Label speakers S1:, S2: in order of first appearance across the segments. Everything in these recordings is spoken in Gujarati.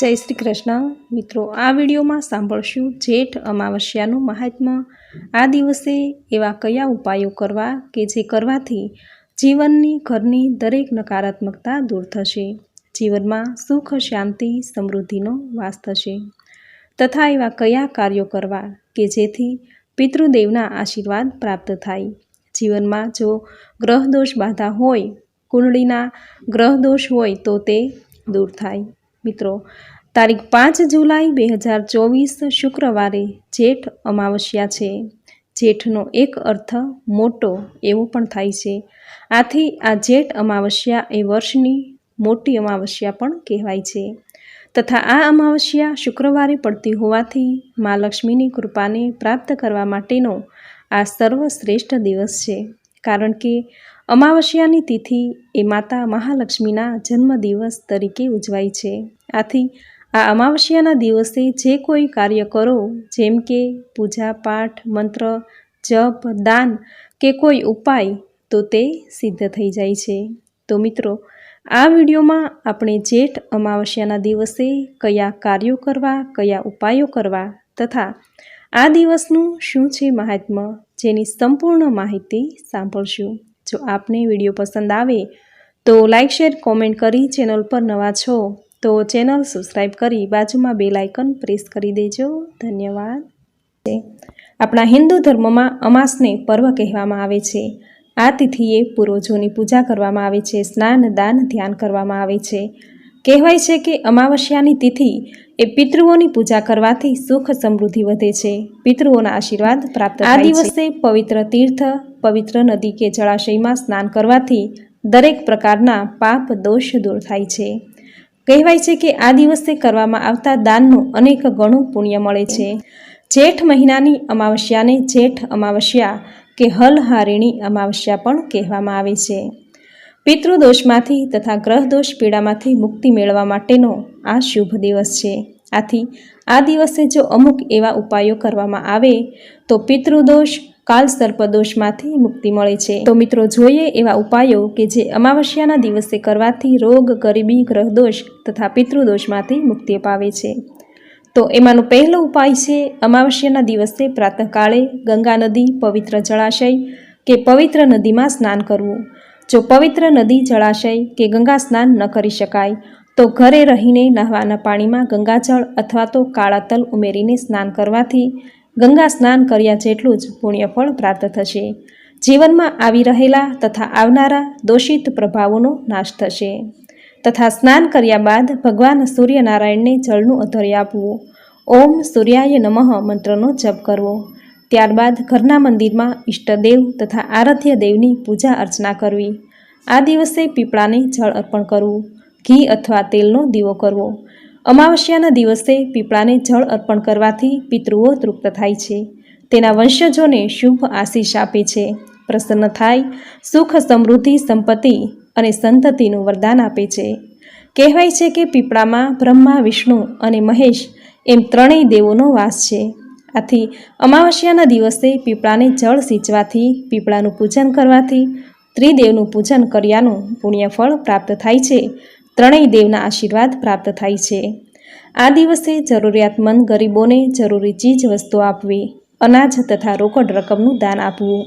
S1: જય શ્રી કૃષ્ણ. મિત્રો, આ વિડીયોમાં સાંભળશું જેઠ અમાવસ્યાનું મહાત્મ્ય આ દિવસે એવા કયા ઉપાયો કરવા કે જે કરવાથી જીવનની ઘરની દરેક નકારાત્મકતા દૂર થશે? જીવનમાં સુખ, શાંતિ, સમૃદ્ધિનો વાસ થશે. તથા એવા કયા કાર્યો કરવા કે જેથી પિતૃદેવના આશીર્વાદ પ્રાપ્ત થાય? જીવનમાં જો ગ્રહદોષ બાધા હોય, કુંડળીના ગ્રહદોષ હોય તો તે દૂર થાય. મિત્રો, તારીખ પાંચ જુલાઈ બે હજાર ચોવીસ શુક્રવારે જેઠ અમાવસ્યા છે. જેઠનો એક અર્થ મોટો એવો પણ થાય છે. આથી આ જેઠ અમાવસ્યા એ વર્ષની મોટી અમાવસ્યા પણ કહેવાય છે. તથા આ અમાવસ્યા શુક્રવારે પડતી હોવાથી મા લક્ષ્મીની કૃપાને પ્રાપ્ત કરવા માટેનો આ સર્વશ્રેષ્ઠ દિવસ છે. કારણ કે અમાવસ્યાની તિથિ એ માતા મહાલક્ષ્મીના જન્મદિવસ તરીકે ઉજવાય છે. આથી આ અમાવસ્યાના દિવસે જે કોઈ કાર્ય કરો, જેમ કે પૂજા પાઠ, મંત્ર, જપ, દાન કે કોઈ ઉપાય, તો તે સિદ્ધ થઈ જાય છે. તો મિત્રો, આ વિડીયોમાં આપણે જેઠ અમાવસ્યાના દિવસે કયા કાર્યો કરવા, કયા ઉપાયો કરવા તથા આ દિવસનું શું છે મહાત્મ્ય, જેની સંપૂર્ણ માહિતી સાંભળશું. જો આપને વીડિયો પસંદ આવે, તો લાઇક શેર, કોમેન્ટ કરી ચેનલ પર નવા છો, તો ચેનલ સબસ્ક્રાઈબ કરી બાજુમાં બે લાઇકન પ્રેસ કરી દેજો. ધન્યવાદ. આપણા હિન્દુ ધર્મમાં અમાસને પર્વ કહેવામાં આવે છે. આ તિથિએ પૂર્વજોની પૂજા કરવામાં આવે છે, સ્નાન, દાન, ધ્યાન કરવામાં આવે છે. કહેવાય છે કે અમાવસ્યાની તિથિ એ પિતૃઓની પૂજા કરવાથી સુખ સમૃદ્ધિ વધે છે. પિતૃઓના આશીર્વાદ પ્રાપ્ત આ દિવસે પવિત્ર તીર્થ પવિત્ર નદી કે જળાશયમાં સ્નાન કરવાથી દરેક પ્રકારના પાપ દોષ દૂર થાય છે. કહેવાય છે કે આ દિવસે કરવામાં આવતા દાનનું અનેક ગણું પુણ્ય મળે છે. જેઠ મહિનાની અમાવસ્યાને જેઠ અમાવસ્યા કે હલહારિણી અમાવસ્યા પણ કહેવામાં આવે છે. પિતૃદોષમાંથી તથા ગ્રહદોષ પીડામાંથી મુક્તિ મેળવવા માટેનો આ શુભ દિવસ છે. આથી આ દિવસે જો અમુક એવા ઉપાયો કરવામાં આવે, તો પિતૃદોષ કાલ સર્પદોષમાંથી મુક્તિ મળે છે. તો મિત્રો, જોઈએ એવા ઉપાયો કે જે અમાવસ્યાના દિવસે કરવાથી રોગ, ગરીબી, ગ્રહદોષ તથા પિતૃદોષમાંથી મુક્તિ અપાવે છે. તો એમાંનો પહેલો ઉપાય છે, અમાવસ્યાના દિવસે પ્રાતઃકાળે ગંગા નદી, પવિત્ર જળાશય કે પવિત્ર નદીમાં સ્નાન કરવું. જો પવિત્ર નદી જળાશય કે ગંગા સ્નાન ન કરી શકાય, તો ઘરે રહીને નહાવાના પાણીમાં ગંગાજળ અથવા તો કાળા તલ ઉમેરીને સ્નાન કરવાથી ગંગા સ્નાન કર્યા જેટલું જ પુણ્યફળ પ્રાપ્ત થશે. જીવનમાં આવી રહેલા તથા આવનારા દોષિત પ્રભાવોનો નાશ થશે. તથા સ્નાન કર્યા બાદ ભગવાન સૂર્યનારાયણને જળનું અધર્ય આપવું. ઓમ સૂર્યાય નમઃ મંત્રનો જપ કરવો. ત્યારબાદ ઘરના મંદિરમાં ઈષ્ટદેવ તથા આરાધ્ય દેવની પૂજા અર્ચના કરવી. આ દિવસે પીપળાને જળ અર્પણ કરવું, ઘી અથવા તેલનો દીવો કરવો. અમાવસ્યાના દિવસે પીપળાને જળ અર્પણ કરવાથી પિતૃઓ તૃપ્ત થાય છે. તેના વંશજોને શુભ આશીષ આપે છે. પ્રસન્ન થાય, સુખ, સમૃદ્ધિ, સંપત્તિ અને સંતતિનું વરદાન આપે છે. કહેવાય છે કે પીપળામાં બ્રહ્મા, વિષ્ણુ અને મહેશ એમ ત્રણેય દેવોનો વાસ છે. આથી અમાવસ્યાના દિવસે પીપળાને જળ સિંચવાથી, પીપળાનું પૂજન કરવાથી, ત્રિદેવનું પૂજન કર્યાનું પુણ્યફળ પ્રાપ્ત થાય છે. ત્રણેય દેવના આશીર્વાદ પ્રાપ્ત થાય છે. આ દિવસે જરૂરિયાતમંદ ગરીબોને જરૂરી ચીજ વસ્તુ આપવી, અનાજ તથા રોકડ રકમનું દાન આપવું,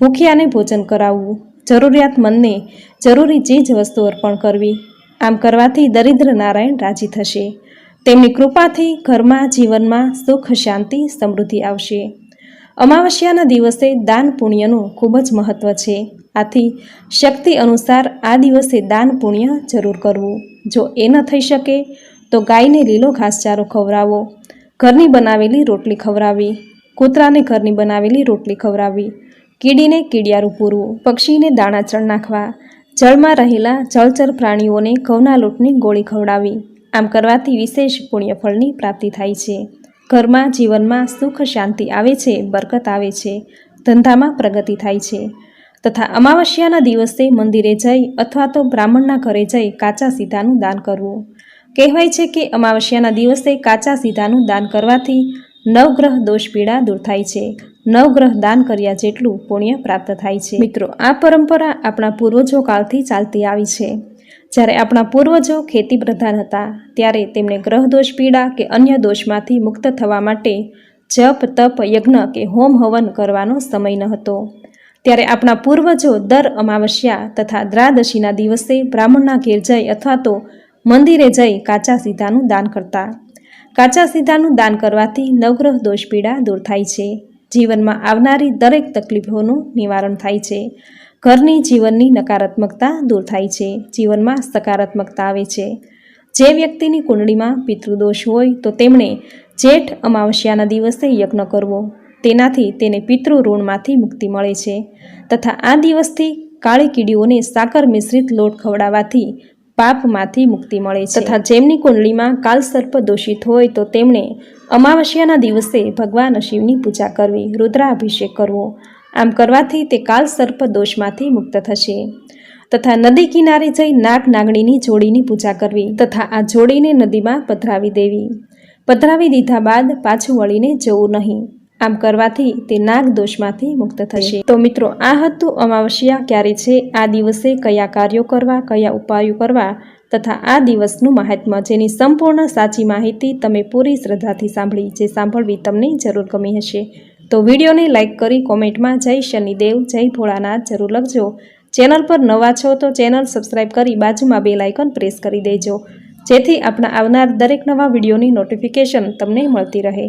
S1: ભૂખ્યાને ભોજન કરાવવું, જરૂરિયાતમંદને જરૂરી ચીજ વસ્તુ અર્પણ કરવી, આમ કરવાથી દરિદ્ર નારાયણ રાજી થશે. તેમની કૃપાથી ઘરમાં, જીવનમાં સુખ, શાંતિ, સમૃદ્ધિ આવશે. અમાવસ્યાના દિવસે દાન પુણ્યનું ખૂબ જ મહત્ત્વ છે. આથી શક્તિ અનુસાર આ દિવસે દાન પુણ્ય જરૂર કરવું. જો એ ન થઈ શકે, તો ગાયને લીલો ઘાસચારો ખવડાવો. ઘરની બનાવેલી રોટલી ખવડાવી. કૂતરાને ઘરની બનાવેલી રોટલી ખવડાવી. કીડીને કીડિયારું પૂરવું. પક્ષીને દાણા ચણ નાખવા. જળમાં રહેલા જળચર પ્રાણીઓને ઘઉંના લોટની ગોળી ખવડાવી. આમ કરવાથી વિશેષ પુણ્યફળની પ્રાપ્તિ થાય છે. ઘરમાં, જીવનમાં સુખ શાંતિ આવે છે, બરકત આવે છે, ધંધામાં પ્રગતિ થાય છે. તથા અમાવસ્યાના દિવસે મંદિરે જઈ અથવા તો બ્રાહ્મણના ઘરે જઈ કાચા સીધાનું દાન કરવું. કહેવાય છે કે અમાવસ્યાના દિવસે કાચા સીધાનું દાન કરવાથી નવગ્રહ દોષ પીડા દૂર થાય છે. નવગ્રહ દાન કર્યા જેટલું પુણ્ય પ્રાપ્ત થાય છે. મિત્રો, આ પરંપરા આપણા પૂર્વજો કાળથી ચાલતી આવી છે. જ્યારે આપણા પૂર્વજો ખેતી પ્રધાન હતા, ત્યારે તેમને ગ્રહદોષ પીડા કે અન્ય દોષમાંથી મુક્ત થવા માટે જપ, તપ, યજ્ઞ કે હોમ હવન કરવાનો સમય ન હતો. ત્યારે આપણા પૂર્વજો દર અમાવસ્યા તથા દ્રાદશીના દિવસે બ્રાહ્મણના ઘેર જઈ અથવા તો મંદિરે જઈ કાચા સીધાનું દાન કરતા. કાચા સીધાનું દાન કરવાથી નવગ્રહ દોષ પીડા દૂર થાય છે. જીવનમાં આવનારી દરેક તકલીફોનું નિવારણ થાય છે. ઘરની જીવનની નકારાત્મકતા દૂર થાય છે. જીવનમાં સકારાત્મકતા આવે છે. જે વ્યક્તિની કુંડળીમાં પિતૃદોષ હોય તો તેમણે જેઠ અમાવસ્યાના દિવસે યજ્ઞ કરવો. તેનાથી તેને પિતૃ ઋણમાંથી મુક્તિ મળે છે. તથા આ દિવસથી કાળી કીડીઓને સાકર મિશ્રિત લોટ ખવડાવવાથી પાપમાંથી મુક્તિ મળે છે. તથા જેમની કુંડળીમાં કાલસર્પ દોષિત હોય તો તેમણે અમાવસ્યાના દિવસે ભગવાન શિવની પૂજા કરવી, રુદ્રાભિષેક કરવો. આમ કરવાથી તે કાલસર્પ દોષમાંથી મુક્ત થશે. તથા નદી કિનારે જઈ નાગ નાગણીની જોડીની પૂજા કરવી તથા આ જોડીને નદીમાં પધરાવી દેવી. પધરાવી દીધા બાદ પાછું વળીને જવું નહીં. આમ કરવાથી તે નાગ દોષમાંથી મુક્ત થશે. તો મિત્રો, આ હતું અમાવસ્યા. ક્યારે છે? આ દિવસે કયા કાર્યો કરવા, કયા ઉપાયો કરવા તથા આ દિવસનું મહાત્મ્ય? જેની સંપૂર્ણ સાચી માહિતી તમે પૂરી શ્રદ્ધાથી સાંભળી, જે સાંભળવી તમને જરૂર ગમી હશે. તો વિડીયોને લાઇક કરી કોમેન્ટમાં જય શનિદેવ, જય ભોળાનાથ જરૂર લખજો. ચેનલ પર નવા છો તો ચેનલ સબસ્ક્રાઇબ કરી બાજુમાં બે લાઇકન પ્રેસ કરી દેજો. જેથી આપણા આવનાર દરેક નવા વિડીયોની નોટિફિકેશન તમને મળતી રહે.